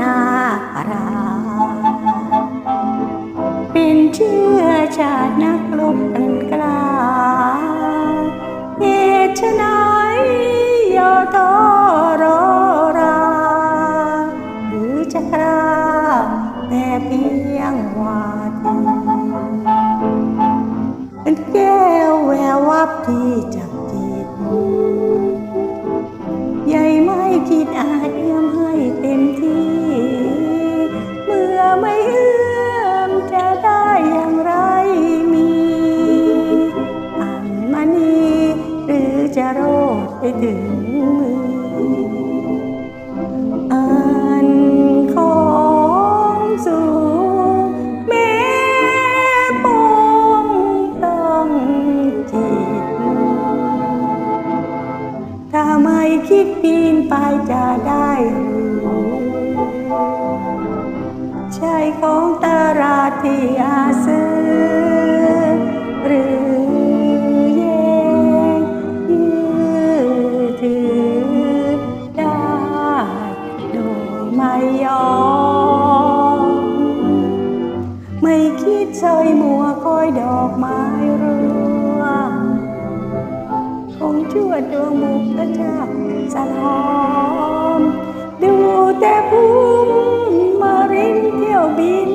นาราเป็นเชื้อชาตินักลบตันกล้าเอชนายยอตอรอราหรือจะกล้าแต่เพียงวาดเป็นแก้วแวววับที่ใจ ไปถึงมืออันของสูงแม้ปงต้องจิตถ้าไม่คิดปีนไปจะได้หรือใช่ของตาราที่ เชยมัวคอยดอกไม้เรือคงชั่วดวงมุกกระชาสะท้อมดูแต่พุ่มมารินเที่ยวบิน